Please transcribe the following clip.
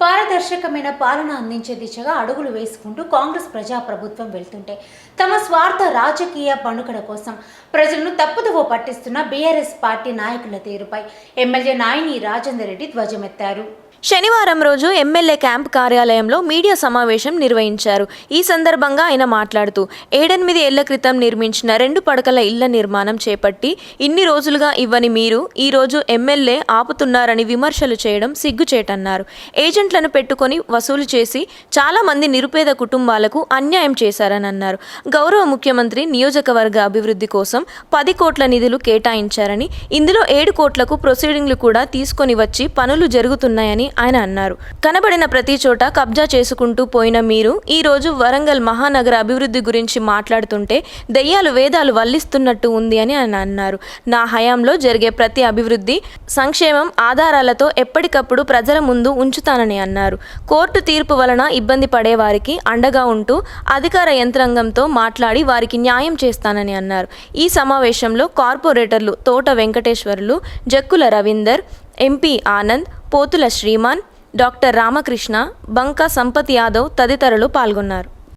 పారదర్శకమైన పాలన అందించే దిశగా అడుగులు వేసుకుంటూ కాంగ్రెస్ ప్రజాప్రభుత్వం వెళ్తుంటే తమ స్వార్థ రాజకీయ పండుగల కోసం ప్రజలను తప్పుదోవ పట్టిస్తున్న బీఆర్ఎస్ పార్టీ నాయకుల తీరుపై ఎమ్మెల్యే నాయని రాజేందర్ రెడ్డి ధ్వజమెత్తారు. శనివారం రోజు ఎమ్మెల్యే క్యాంప్ కార్యాలయంలో మీడియా సమావేశం నిర్వహించారు. ఈ సందర్భంగా ఆయన మాట్లాడుతూ ఏడెనిమిది ఏళ్ళ క్రితం నిర్మించిన రెండు పడకల ఇళ్ళ నిర్మాణం చేపట్టి ఇన్ని రోజులుగా ఇవ్వని మీరు ఈరోజు ఎమ్మెల్యే ఆపుతున్నారని విమర్శలు చేయడం సిగ్గుచేటన్నారు. ఏజెంట్లను పెట్టుకొని వసూలు చేసి చాలా మంది నిరుపేద కుటుంబాలకు అన్యాయం చేశారని అన్నారు. గౌరవ ముఖ్యమంత్రి నియోజకవర్గ అభివృద్ధి కోసం పది కోట్ల నిధులు కేటాయించారని ఇందులో ఏడు కోట్లకు ప్రొసీడింగ్లు కూడా తీసుకొని వచ్చి పనులు జరుగుతున్నాయని ఆయన అన్నారు. కనబడిన ప్రతి చోట కబ్జా చేసుకుంటూ పోయిన మీరు ఈ రోజు వరంగల్ మహానగర అభివృద్ధి గురించి మాట్లాడుతుంటే దెయ్యాలు వేదాలు వల్లిస్తున్నట్టు ఉంది అని ఆయన అన్నారు. నా హయాంలో జరిగే ప్రతి అభివృద్ధి సంక్షేమం ఆధారాలతో ఎప్పటికప్పుడు ప్రజల ముందు ఉంచుతానని అన్నారు. కోర్టు తీర్పు వలన ఇబ్బంది పడే వారికి అండగా ఉంటూ అధికార యంత్రాంగంతో మాట్లాడి వారికి న్యాయం చేస్తానని అన్నారు. ఈ సమావేశంలో కార్పొరేటర్లు తోట వెంకటేశ్వర్లు జక్కుల రవీందర్ ఎంపీ ఆనంద్ పోతుల శ్రీమాన్ డాక్టర్ రామకృష్ణ బంకా సంపత్ యాదవ్ తదితరులు పాల్గొన్నారు.